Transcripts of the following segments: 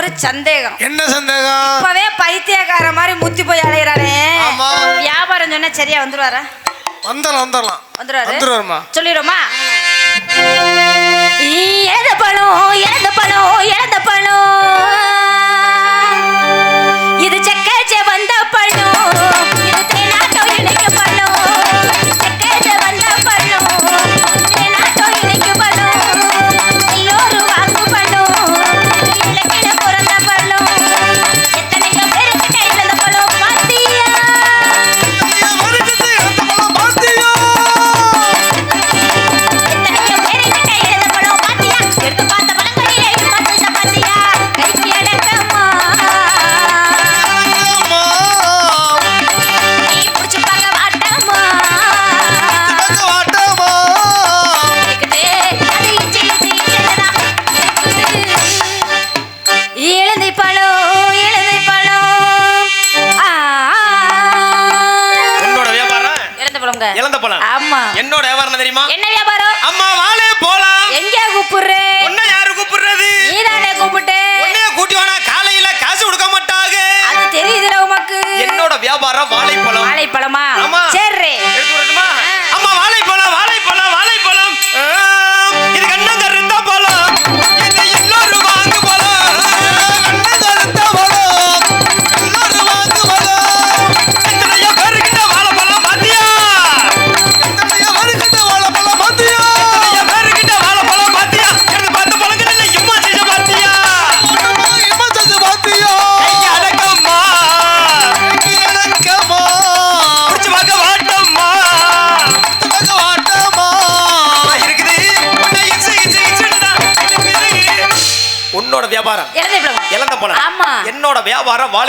ஒரு சந்தேகம். என்ன சந்தேகம்? இப்பவே பைத்தியக்கார மாதிரி முத்தி போய் அலையிறானே. வியாபாரம் சொன்னா சரியா வந்துருவாரா? வந்துடலாம் வந்துடலாம் வந்துருவாரு? வந்துருவாருமா சொல்லிடுமா இழந்த பழம் இழந்த பழம் இழந்த பழம் இது செக்க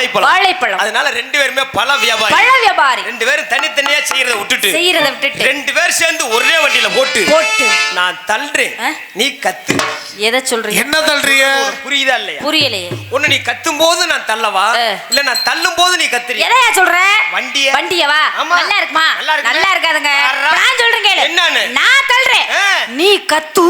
வாழைப்பழம் வாழைப்பழம் அதனால ரெண்டு பேருமே பழ வியாபாரி. பழ வியாபாரி. ரெண்டு பேரும் தனித்தனியா செய்யறத விட்டுட்டு. செய்யறத விட்டுட்டு. ரெண்டு பேர் சேர்ந்து ஒரே வண்டியில போட்டு. போட்டு. நான் தள்ளுறேன்? நீ கத்து. எதை சொல்றீங்க? என்ன தள்ளுறீங்க? உனக்கு புரியுதா இல்லையா? புரியலையே. ஒண்ணு நீ கத்தும் போது நான் தள்ளவா. இல்ல நான் தள்ளும் போது நீ கத்துறியா? எதையா சொல்ற? வண்டிய? வண்டியவா? ஆமா. நல்லா இருக்குமா? நல்லா இருக்காதுங்க. நான் சொல்றேன் கேளு. என்னன்னு? நான் தள்ளுறேன். நீ கத்து.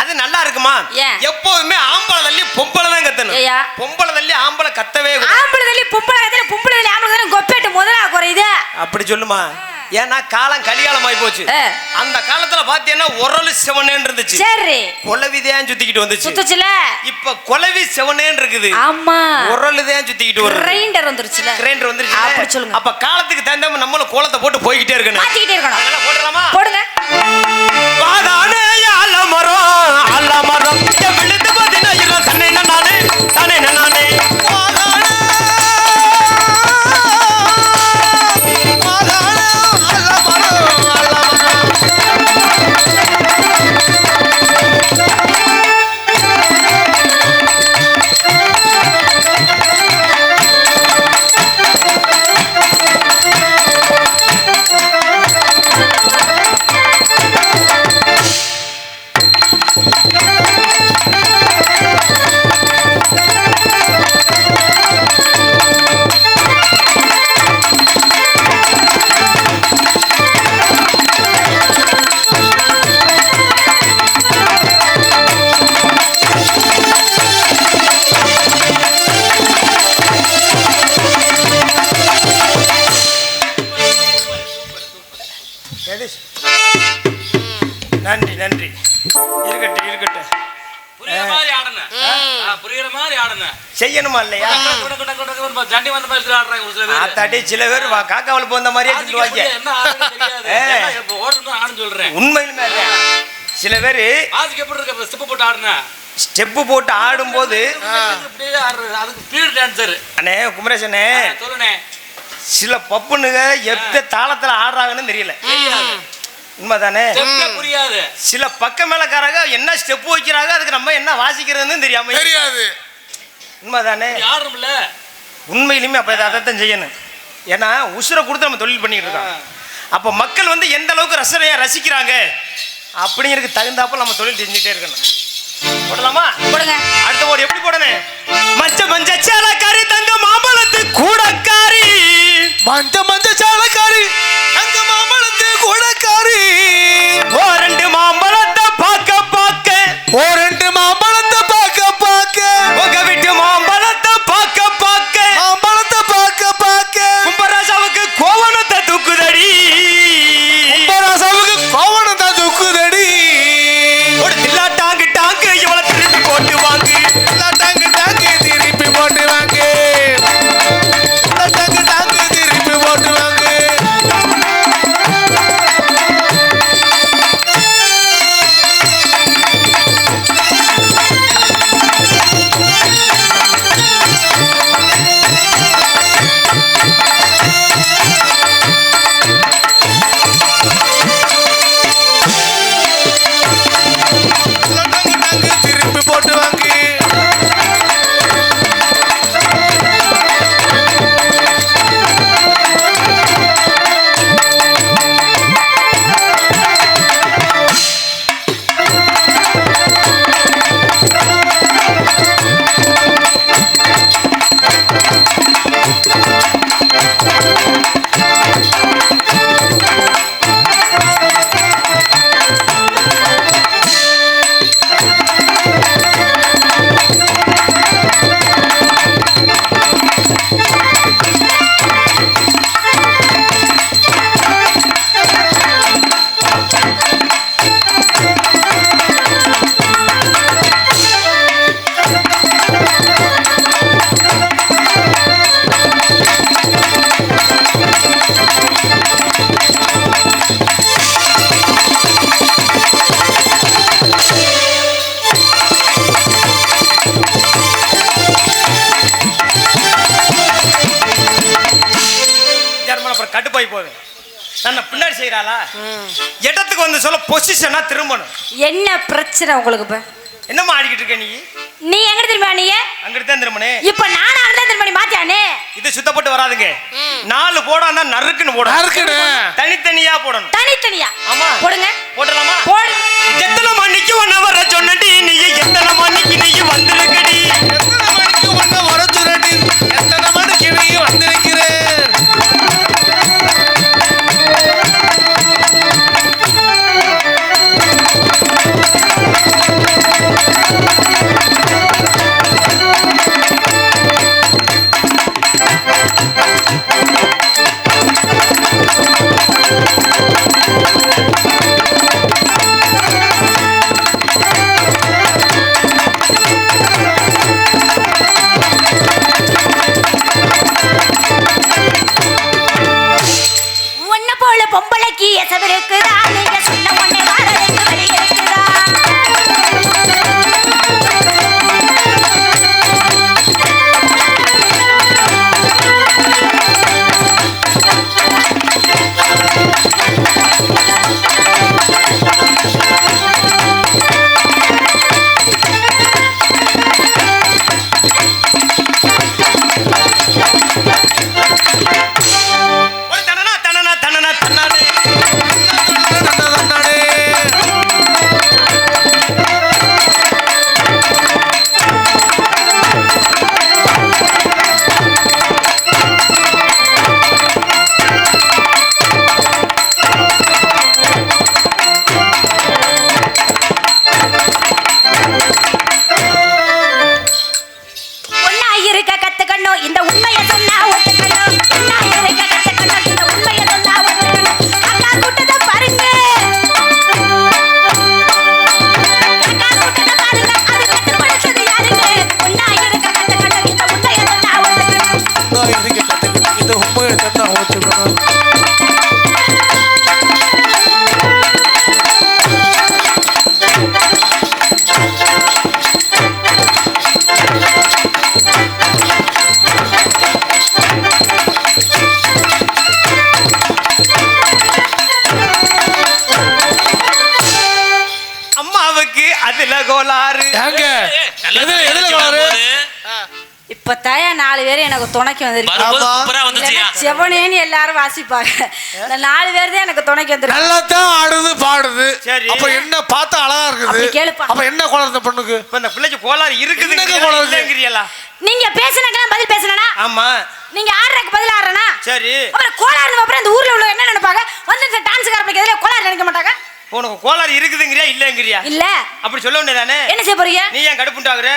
அது நல்லா இருக்குமா? ஏன்? எப்போதுமே ஆம்பளை தள்ளி பொம்பளை தான் கத்தணும். பொம்பளை தள்ளி ஆம்பளை கத்தவே கூடாது. ஆம்பளை தள்ளி பொம்பளை கத்துல பொம்பளை தள்ளி ஆம்பளை தள்ளி கொப்பேட்டு முதலா குறையுது அப்படி சொல்லுமா? ஏன்னா காலம் கலிகாலம் ஆகி போச்சு. அந்த காலத்துல பாத்தீங்கன்னா உரலு செவனேன்னு இருந்துச்சு. சரி. கொலவிதான் சுத்திக்கிட்டு வந்துச்சு. சுத்துச்சுல? இப்ப கொலவி செவனேன்னு இருக்குது. ஆமா. உரலுதான் சுத்திக்கிட்டு வருது. கிரைண்டர் வந்துருச்சுல. கிரைண்டர் வந்துருச்சு அப்படி சொல்லுங்க. அப்ப காலத்துக்கு தகுந்த நம்மளும் கோலத்தை போட்டு போய்கிட்டே இருக்கணும். மாத்திக்கிட்டே இருக்கணும். அதனால போட்டுடலாமா ஆடுறதுன்னு தெரியாது. ஏ. ஏன்னா, இப்ப ஓடுறது ஆடுன்னு சொல்றேன். உண்மையிலுமே. சில பேர் ஆதிக்கு எப்படி இருக்க? ஸ்டெப் போட்டு ஆடுன? ஸ்டெப்பு போட்டு ஆடும்போது அண்ணே குமரேசனே சில பப்புனுங்க எத்த தாளத்துல ஆடுறாங்கன்னு தெரியல. உண்மைதானே? ஸ்டெப்பே புரியாது. சில பக்க மேலக்காரங்க என்ன ஸ்டெப் வைக்கிறாங்க அதுக்கு நம்ம என்ன வாசிக்கிறதுன்னு தெரியாம தெரியாது. உண்மைதானே? ஆடுறோம்ல. உண்மையிலுமே அப்ப அதைத்தான் செய்யணும். ஏன்னா உசுரை கொடுத்து நம்ம தொழில் பண்ணிட்டு இருக்கோம். அப்ப மக்கள் வந்து எந்த அளவுக்கு ரசனையா ரசிக்கிறாங்க? அப்படிங்கிறதுக்கு தகுந்தாப்புல நம்ம தொழில் செஞ்சுட்டே இருக்கணும். போடலாமா? போடுங்க. அடுத்த ஓடு எப்படி போடணும்? மஞ்ச மஞ்ச சேலக்காரி தங்க மாம்பழத்து கூடக்காரி. மஞ்ச மஞ்ச சாலக்காரி தங்க மாம்பழத்து கூடக்காரி. பின்னாடி செய்யறாளா இடத்துக்கு வந்து சொல்ல பொசிஷனா திரும்பணும். என்ன பிரச்சனை உங்களுக்கு இப்ப? என்னம்மா ஆடிக்கிட்டு இருக்க நீ? நீ எங்க திரும்ப நீங்க அங்கிட்டு தான் திரும்பணே இப்ப நானும் அங்க திரும்ப நீ மாத்தியானே இது சுத்தப்பட்டு வராதுங்க. நாலு போடான்னா நறுக்குன்னு போடணும் நறுக்குன்னு. தனித்தனியா போடணும். தனித்தனியா? ஆமா. போடுங்க. போடலாமா போடு. எத்தனை மணிக்கு ஒன்ன வர சொன்னடி? நீ எத்தனை மணிக்கு நீ வந்திருக்கடி? அதுல கோளாறு. ஏங்க நல்லா எதுல வரும்போது. இப்ப தயா நாலு பேர் எனக்கு துணைக்கு வரும்போது. சூப்பரா வந்துச்சியா? செவனேன்னு எல்லாரும் வாசிப்பாங்க. இந்த நாலு பேர் தான் எனக்கு துணைக்கு வந்திருக்கு. நல்லா தான் ஆடுது பாடுது. சரி. அப்ப என்ன பார்த்தா அழகா அப்படி இருக்குது கேளுப்பா. அப்ப என்ன குழந்தை இந்த பொண்ணுக்கு? இப்ப இந்த பிள்ளைக்கு கோளாறு இருக்குது. என்னங்க கோளாறு? இருக்கு? இல்லைங்கிறியலா நீங்க பேசுனக்கெல்லாம் பதில் பேசுனா ஆமா. நீங்க ஆடுறதுக்கு பதில் ஆடுறனா? சரி. அப்புறம் கோளாறு அப்புறம் இந்த ஊர்ல உள்ள என்ன நினைப்பாங்க? வந்து இந்த டான்ஸ் காரப்பைக்கு எதிரே கோளாறு நினைக்க மாட்டாங்க? உனக்கு கோளாறு இருக்குதுங்கிறியா இல்லைங்கிறியா? இல்ல. அப்படி சொல்ல வேண்டியதானே என்ன செய்ய போறீங்க? நீ ஏன் கடுப்புண்டாகுற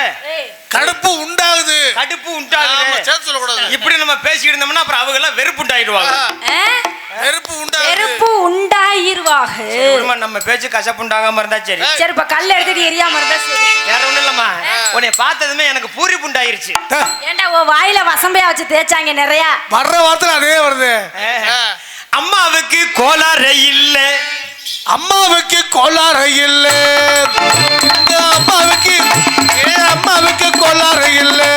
கடுப்பு உண்டாகுது. கடுப்பு ஆமா, உண்டாகுற சேர்த்து சொல்லக்கூடாது. இப்படி நம்ம பேசிக்கிட்டு இருந்தோம்னா அப்புறம் அவங்க எல்லாம் வெறுப்பு உண்டாயிடுவாங்க? நெருப்பு உண்டாகுது. நெருப்பு உண்டாயிருவாக விடுமா, நம்ம பேச்சு கசப்பு உண்டாகாம இருந்தா சரி. சரி இப்ப கல்ல எடுத்துட்டு எரியாம இருந்தா சரி. வேற ஒண்ணும் இல்லம்மா. உன்னை பார்த்ததுமே எனக்கு பூரி புண்டாயிருச்சு த, ஏன்டா உன் வாயில வசம்பையா வச்சு தேய்ச்சாங்க நிறைய? வர்ற வார்த்தையில அதே வருது. அம்மாவுக்கு கோளாறு இல்ல. அம்மாவுக்கு கோளாறு இல்லை. அம்மாவுக்கு ஏன் அம்மாவுக்கு கோளாறு இல்லை.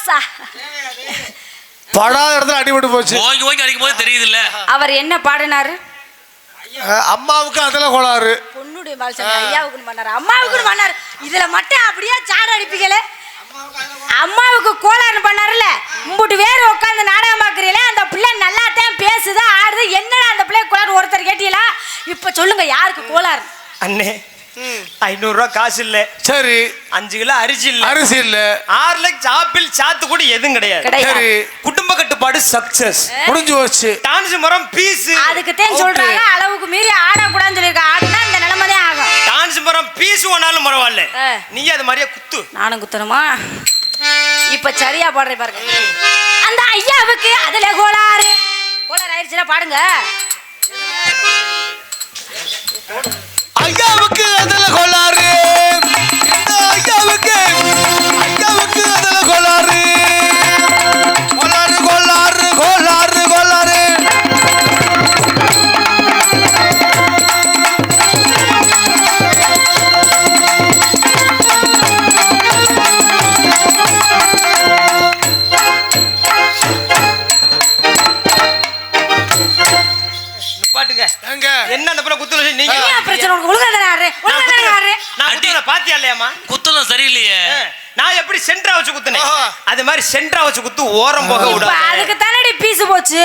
கும்பராசா படாத இடத்துல அடிபட்டு போச்சு. ஓங்கி ஓங்கி அடிக்கும் போது தெரியுது இல்ல அவர் என்ன பாடினாரு? அம்மாவுக்கு அதுல கோளாறு. பொண்ணுடைய பாலச்சந்திர ஐயாவுக்கு பண்ணாரு அம்மாவுக்கு பண்ணாரு இதுல மட்டும் அப்படியே சாடு அடிப்பீங்களே? அம்மாவுக்கு கோளாறு பண்ணாருல்ல உம்புட்டு வேற உட்காந்து நாடகம் பார்க்குறீங்களே? அந்த பிள்ளை நல்லா தான் பேசுது ஆடுது. என்னடா அந்த பிள்ளை கோளாறு? ஒருத்தர் கேட்டீங்களா? இப்ப சொல்லுங்க யாருக்கு கோளாறு? அண்ணே ஐநூறு ரூபா காசு இல்ல. சரி. அஞ்சு கிலோ அரிசி இல்ல. அரிசி இல்ல. ஆறு லட்சம் ஆப்பிள் சாத்து கூட எதுவும் கிடையாது. சரி. குடும்ப கட்டுப்பாடு சக்சஸ் முடிஞ்சு போச்சு. டான்ஸ் மரம் பீஸ் அதுக்கு தான் சொல்றாங்க அளவுக்கு மீறி ஆடக்கூடாதுன்னு சொல்லியிருக்காங்க ஆடுனா இந்த நிலைமை தான் ஆகும். டான்ஸ் மரம் பீஸ் ஒன்னாலும் பரவாயில்ல. நீ அது மாதிரியே குத்து. நானும் குத்தணுமா? இப்ப சரியா பாடுறேன் பாருங்க. அந்த ஐயாவுக்கு அதுல கோளாறு. கோளாறு ஆயிடுச்சுல பாடுங்க. போக விடாது. அதுக்கு தானடி பீஸ் போச்சு?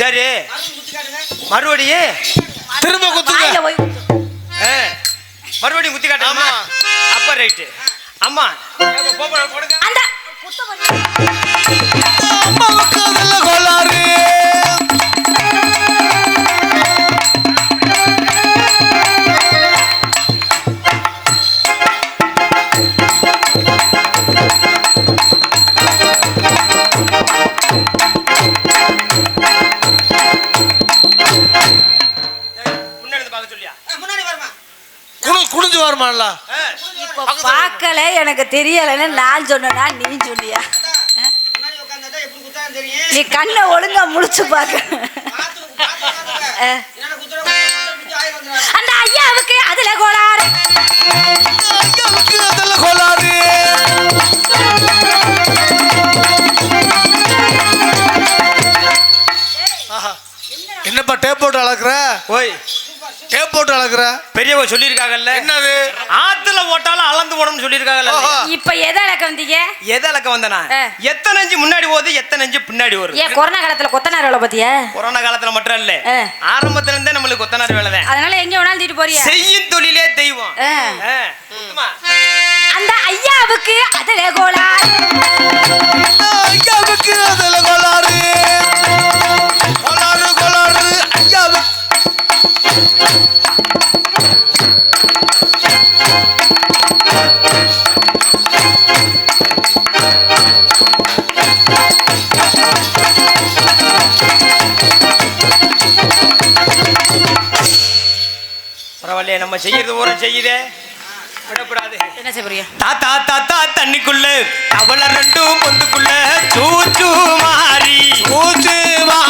சரி. மறுபடியே திரும்ப குத்துங்க. மறுபடியும் குத்தி காட்டுமா. அப்ப ரைட்டு அம்மா. அந்த. குத்த பார்க்கல எனக்கு தெரியலன்னு நான் சொன்னேனா நீ சொன்னியா? நீ கண்ணை ஒழுங்கா முழிச்சு பார்க்க. அந்த ஐயாவுக்கு அதுல கோளாறு ஐயாவுக்கு அதுல. என்னப்பா டேப் போட்டு அளக்குற ஓய் டேப் போட்டு அளக்குற? பெரியவங்க சொல்லியிருக்காங்கல்ல. என்னது? ஆத்துல ஓட்டாலும் அளந்து போடணும்னு சொல்லியிருக்காங்கல்ல. இப்ப எதை இழக்க வந்தீங்க? எதை அளக்க வந்தனா. எத்தனை அஞ்சு முன்னாடி போகுது எத்தனை அஞ்சு பின்னாடி வரும் ஏன் கொரோனா காலத்துல கொத்தனார் வேலை பாத்தியா? கொரோனா காலத்துல மட்டும் இல்ல. ஆரம்பத்துல இருந்தே நம்மளுக்கு கொத்தனார் வேலை தான். அதனால எங்க வேணாலும் தூக்கிட்டு போறியா? செய்யும் தொழிலே தெய்வம். அந்த ஐயாவுக்கு அதுல கோளாறு ஐயாவுக்கு அதுல கொள்ளாரு பரவாயில்லையே நம்ம செய்யறது ஒரு செய்யுதே. என்ன செய்ய தாத்தா தாத்தா தண்ணிக்குள்ள தவளை ரெண்டும் பொந்துக்குள்ள சூச்சு மாறி பூச்சு மாறி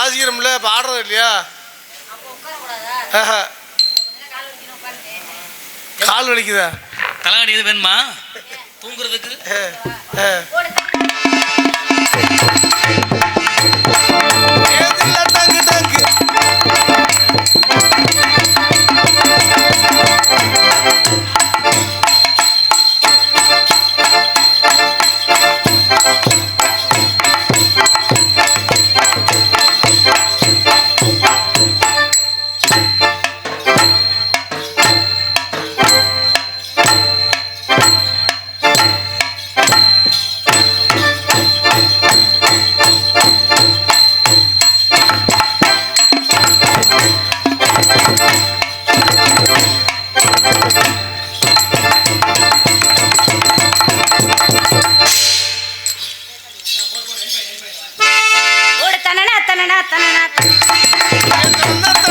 வாசிக்கிறோம்ல இப்போ ஆடுறது இல்லையா. கால் வலிக்குதா? தலைவணி எது வேணுமா? தூங்குறதுக்கு? tanana tanana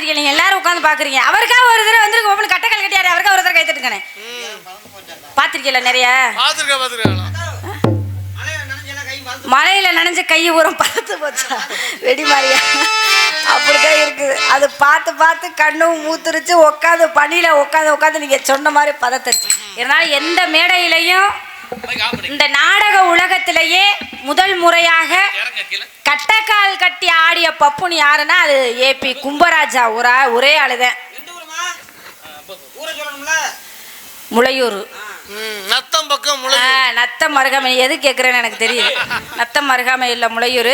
பார்த்துருக்கீங்க எல்லாரும் உட்காந்து பார்க்குறீங்க. அவருக்காக ஒரு தடவை வந்துருக்கு. பப்புனு கட்டைக்கால் கட்டி ஆடு அவருக்காக ஒரு தடவை கை தட்டுங்கண்ணே. பார்த்துருக்கீங்களா நிறைய? மழையில நனைஞ்ச கை உரம் பார்த்து போச்சா? வெடி மாதிரியா அப்படிதான் இருக்குது. அது பார்த்து பார்த்து கண்ணும் மூத்துருச்சு. உட்காந்து பனியில உட்காந்து உட்காந்து நீங்க சொன்ன மாதிரி பதத்துருச்சு இதனால எந்த மேடையிலையும் இந்த நாடக உலகத்திலேயே முதல் முறையாக கட்டைக்கால் கட்டி ஆடிய பப்புனு யாருன்னா அது ஏபி கும்பராஜா. ஒரா ஒரே ஆளுதான். முளையூர். நத்தம் பக்கம் நத்தம் மருகாமை. எது கேட்குறேன்னு எனக்கு தெரியுது நத்தம் மருகாமை இல்லை முளையூர்.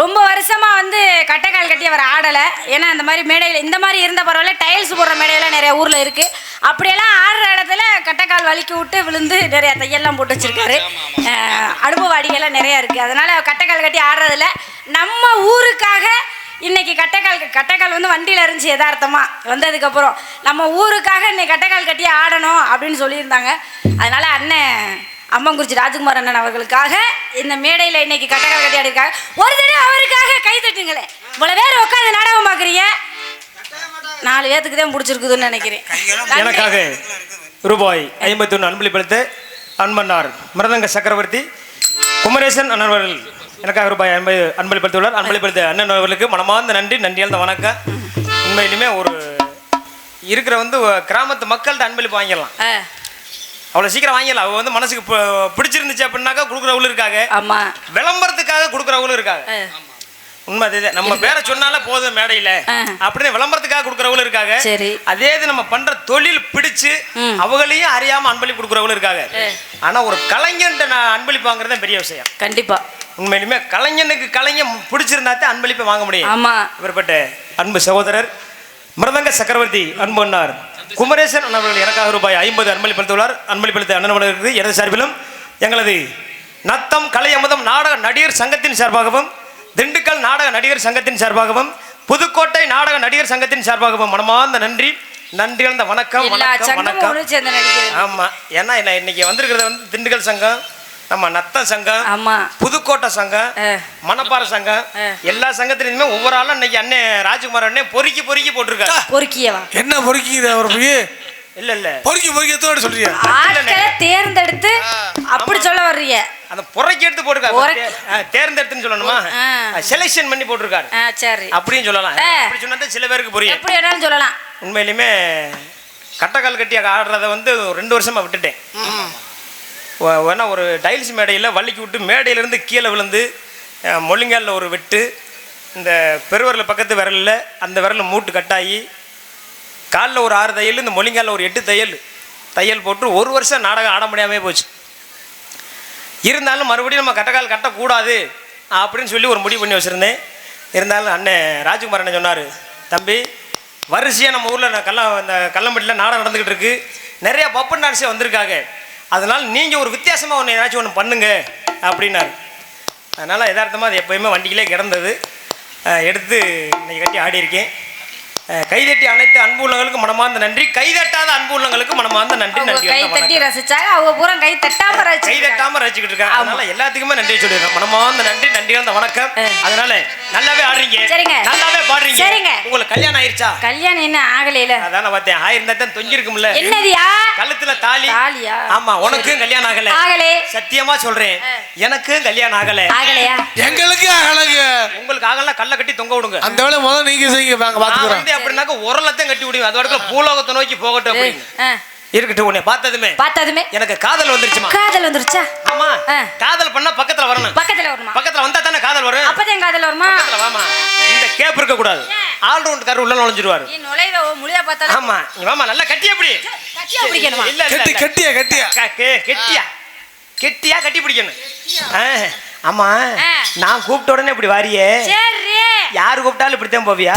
ரொம்ப வருஷமா வந்து கட்டைக்கால் கட்டி அவர் ஆடலை. ஏன்னா அந்த மாதிரி மேடையில் இந்த மாதிரி இருந்த பரவாயில்ல டைல்ஸ் போடுற மேடையெல்லாம் நிறைய ஊரில் இருக்குது அப்படியெல்லாம் ஆடுற இடத்துல கட்டைக்கால் வலிக்கி விட்டு விழுந்து நிறைய தையெல்லாம் போட்டு வச்சிருக்காரு. அனுபவ அடிகள்லாம் நிறைய இருக்குது அதனால கட்டைக்கால் கட்டி ஆடுறதில்ல நம்ம ஊருக்காக இன்னைக்கு கட்டைக்கால் கட்டைக்கால் வந்து வண்டியில் இருந்துச்சு யதார்த்தமா. வந்ததுக்கப்புறம் நம்ம ஊருக்காக இன்னைக்கு கட்டைக்கால் கட்டி ஆடணும் அப்படின்னு சொல்லியிருந்தாங்க. அதனால அண்ணன் அம்மங்குறிச்சி ராஜ்குமார் அண்ணன் அவர்களுக்காக இந்த மேடையில் இன்னைக்கு கட்டைக்கால் கட்டி ஆடிருக்காங்க ஒரு தடவை அவருக்காக கை தட்டுங்களேன். இவ்வளோ பேர் உட்காந்து நாடகம் பார்க்குறீங்க. நாலு பேத்துக்கு தான் பிடிச்சிருக்குதுன்னு நினைக்கிறேன். எனக்காக ரூபாய் ஐம்பத்தொன்று அன்பளிப்பளித்த அன்பன்னார் மிருதங்க சக்கரவர்த்தி குமரேசன் அண்ணன் அவர்கள். எனக்காக ரூபாய் ஐம்பது அன்பளிப்படுத்தியுள்ளார் அன்பளிப்படுத்த அண்ணன் அவர்களுக்கு மனமார்ந்த நன்றி நன்றியார்ந்த வணக்கம். உண்மையிலுமே ஒரு இருக்கிற வந்து கிராமத்து மக்கள்கிட்ட அன்பளிப்பு வாங்கிடலாம். அவ்வளோ சீக்கிரம் வாங்கிடலாம். அவங்க வந்து மனசுக்கு பு- பிடிச்சிருந்துச்சு அப்படின்னாக்கா கொடுக்குறவங்களும் இருக்காங்க. ஆமா. விளம்பரத்துக்காக கொடுக்குறவங்களும் இருக்காங்க. உண்மை அதுதான் நம்ம பேரை சொன்னாலே போதும் மேடையில. அப்படின்னு விளம்பரத்துக்காக கொடுக்குறவங்களும் இருக்காங்க. சரி. அதே இது நம்ம பண்ற தொழில் பிடிச்சு. அவங்களையும் அறியாம அன்பளிப்பு கொடுக்குறவங்களும் இருக்காங்க. ஆனா ஒரு கலைஞன்ட்ட நான் அன்பளிப்பு வாங்குறது தான் பெரிய விஷயம். கண்டிப்பா. உண்மையிலுமே கலைஞனுக்கு கலைஞன் பிடிச்சிருந்தா தான் அன்பளிப்பை வாங்க முடியும். ஆமா. இவர்பட்ட அன்பு சகோதரர் மிருதங்க சக்கரவர்த்தி அன்பு அண்ணார் குமரேசன் அவர்கள் எனக்காக ரூபாய் ஐம்பது அன்பளிப்படுத்துள்ளார் அன்பளிப்படுத்த அண்ணன் எனது சார்பிலும் எங்களது நத்தம் கலை அமுதம் நாடக நடிகர் சங்கத்தின் சார்பாகவும் திண்டுக்கல் நாடக நடிகர் சங்கத்தின் சார்பாகவும் புதுக்கோட்டை நாடக நடிகர் சங்கத்தின் சார்பாகவும் மனமார்ந்த நன்றி நன்றி கலந்த வணக்கம் வணக்கம் சங்கமும் வணக்கம். ஒன்று சேர்ந்து நடிக்கிறது. ஆமா ஏன்னா என்ன இன்னைக்கு வந்திருக்கிறது வந்து திண்டுக்கல் சங்கம் நம்ம நத்தம் சங்கம் ஆமா. புதுக்கோட்டை சங்கம். மணப்பாறை சங்கம். எல்லா சங்கத்திலுமே ஒவ்வொரு ஆளும் இன்னைக்கு அண்ணே ராஜ்குமார் அண்ணே பொறுக்கி பொறுக்கி போட்டிருக்காரு. பொறுக்கியவா? என்ன பொறுக்கிக்கிற அவர் போய் இல்ல இல்ல. பொறுக்கி பொறுக்கி எத்தோட சொல்றியா? ஆட்களை தேர்ந்தெடுத்து அப்படி சொல்ல வர்றீங்க. அந்த பொறைக்கு எடுத்து போட்டிருக்காரு தேர்ந்தெடுத்துன்னு சொல்லணுமா. செலெக்ஷன் பண்ணி போட்டிருக்காரு. சரி. அப்படின்னு சொல்லலாம். அப்படி சொன்னா சில பேருக்கு புரியும். எப்படி வேணாலும் சொல்லலாம். உண்மையிலுமே கட்டக்கால் கட்டி ஆடுறத வந்து ஒரு ரெண்டு வருஷமா விட்டுட்டேன். வேணா ஒரு டைல்ஸ் மேடையில் வள்ளிக்கு விட்டு மேடையிலேருந்து கீழே விழுந்து அஹ், முள்ளங்கால்ல ஒரு வெட்டு இந்த பெருவரில் பக்கத்து விரலில் அந்த விரலில் மூட்டு கட்டாயி காலில் ஒரு ஆறு தையல் இந்த மொழிங்காலில் ஒரு எட்டு தையல் தையல் போட்டு ஒரு வருஷம் நாடகம் ஆட முடியாமே போச்சு. இருந்தாலும் மறுபடியும் நம்ம கட்டக்கால் கட்டக்கூடாது அப்படின்னு சொல்லி ஒரு முடிவு பண்ணி வச்சுருந்தேன். இருந்தாலும் அண்ணன் ராஜ்குமார் அண்ணன் சொன்னார் தம்பி வரிசையாக நம்ம ஊரில் கல்ல இந்த கல்லம்பட்டியில் நாடகம் நடந்துக்கிட்டு இருக்கு. நிறையா பப்பன் டான்ஸே வந்திருக்காங்க. அதனால் நீங்கள் ஒரு வித்தியாசமாக ஒன்று ஏதாச்சும் ஒன்று பண்ணுங்க அப்படின்னாரு. அதனால் யதார்த்தமாக அது எப்போயுமே வண்டியிலே கிடந்தது. எடுத்து இன்றைக்கி கட்டி ஆடியிருக்கேன். கைதட்டி அனைத்து அன்பு உள்ளவங்களுக்கு மனமார்ந்த நன்றி. கைதட்டாத அன்பு உள்ளவங்களுக்கு மனமார்ந்த நன்றி. நன்றி கை. தட்டி ரசிச்சாங்க அவங்க பூரா கை தட்டாம கை தட்டாம ரசிச்சுக்கிட்டு இருக்காங்க. அதனால எல்லாத்துக்குமே நன்றி சொல்லிடுறேன். மனமார்ந்த நன்றி நன்றி அந்த வணக்கம். அதனால நல்லாவே ஆடுறீங்க. சரிங்க. நல்லாவே பாடுறீங்க. சரிங்க. உங்களுக்கு கல்யாணம் ஆயிருச்சா? கல்யாணம் என்ன ஆகலையில. அதான பார்த்தேன். ஆயிருந்தா தான் தொங்கிருக்கும்ல. என்னதியா? கழுத்துல தாலி. தாலியா? ஆமா உனக்கும் கல்யாணம் ஆகல. ஆகலே. சத்தியமா சொல்றேன். எனக்கும் கல்யாணம் ஆகல. ஆகலையா? எங்களுக்கு அழகு உங்களுக்கு ஆகல கல்ல கட்டி தொங்க விடுங்க. அந்த வேலை முதல்ல நீங்க செய்யுங்க. வந்து அப்படின்னாக்க உரலத்தையும் கட்டி விடுவேன் அதோட பூலோகத்தை நோக்கி போகட்டும் அப்படின்னு. இருக்கட்டும் உன்னை பார்த்ததுமே. பார்த்ததுமே? எனக்கு காதல் வந்துருச்சுமா? காதல் வந்துருச்சா? ஆமா. காதல் பண்ணா பக்கத்துல வரணும். பக்கத்துல வருமா பக்கத்துல வந்தா தானே காதல் வரும்? அப்பதான் காதல் வருமா? பக்கத்துல வாமா. இந்த கேப் இருக்க கூடாது. ஆல் ரவுண்ட் கார் உள்ள நுழைஞ்சிருவாரு. நீ நுழைவ முழியா பார்த்தாலும்? ஆமா. நீ வாமா நல்லா கட்டி எப்படி கட்டியா பிடிக்கணுமா? இல்ல கெட்டி கெட்டியா கெட்டியா? கெட்டியா. கெட்டியா கட்டி பிடிக்கணும். ஆமா. நான் கூப்பிட்ட உடனே இப்படி வாரியே. யாரு கூப்பிட்டாலும் இப்படித்தான் போவியா?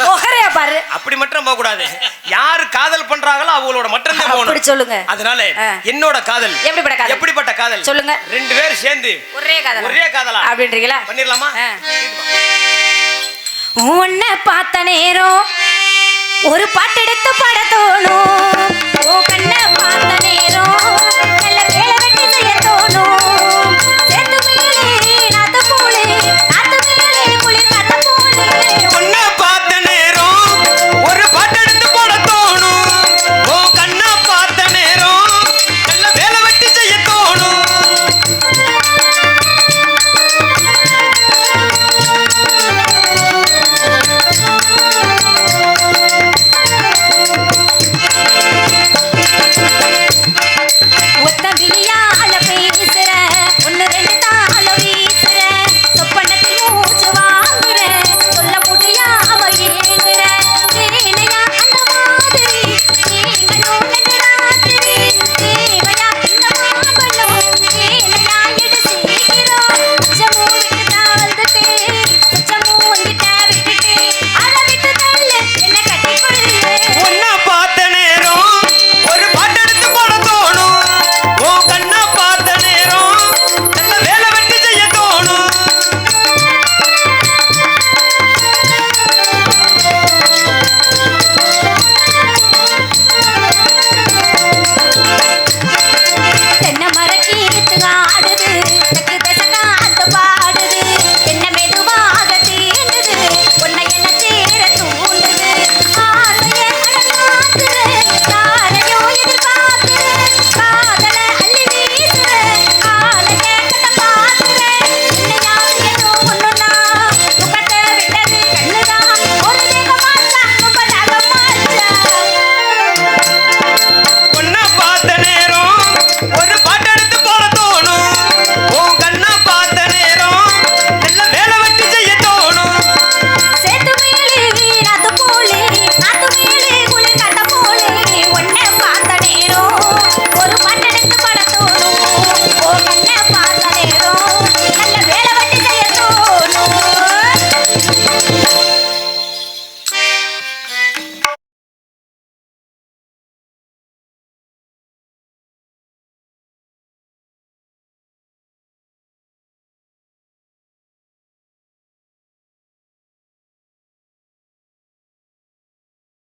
முகரையா பாரு. அப்படி மட்டும் போக கூடாது யாரு காதல் பண்றாங்களோ அவங்களோட மட்டும் தான் அப்படி போகணும். சொல்லுங்க. அதனால. என்னோட காதல் எப்படிப்பட்ட காதல்? எப்படிப்பட்ட காதல்? சொல்லுங்க. ரெண்டு பேரும் சேர்ந்து ஒரே காதல்? ஒரே காதலா? அப்படின்றீங்களா? பண்ணிடலாமா. உன்னை பார்த்த நேரம் ஒரு பாட்டெடுத்து பாட தோணும். உன் கண்ணை பார்த்த நேரம்